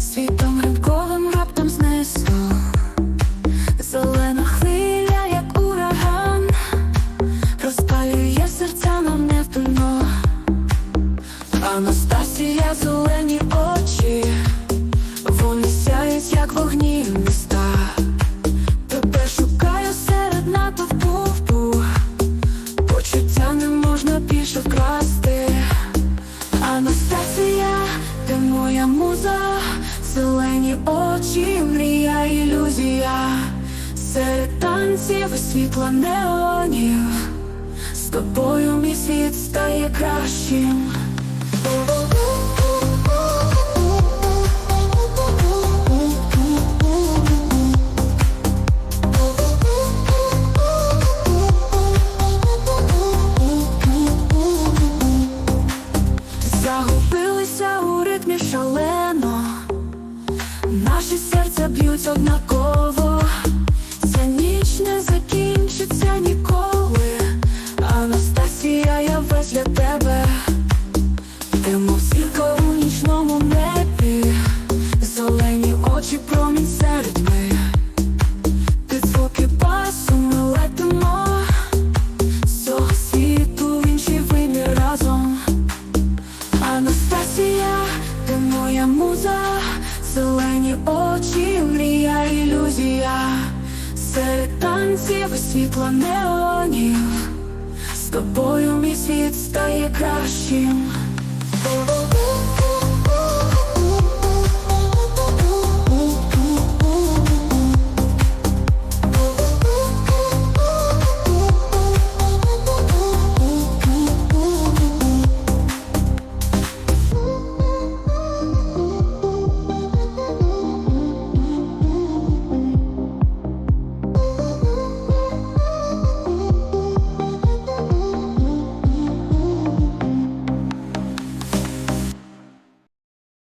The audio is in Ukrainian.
Світом рибковим раптом знесло. Зелена хвиля, як ураган, розпалює серця нам невпинно, Анастасія зелені очі. моя муза, зелені очі, мрія, ілюзія, серед танців і світла неонів, з тобою мій світ стає кращим. Ритмі шалено, наші серця б'ють однаково, моя муза, зелені очі, мрія, ілюзія, серед танців і світла неонів, з тобою мій світ стає кращим.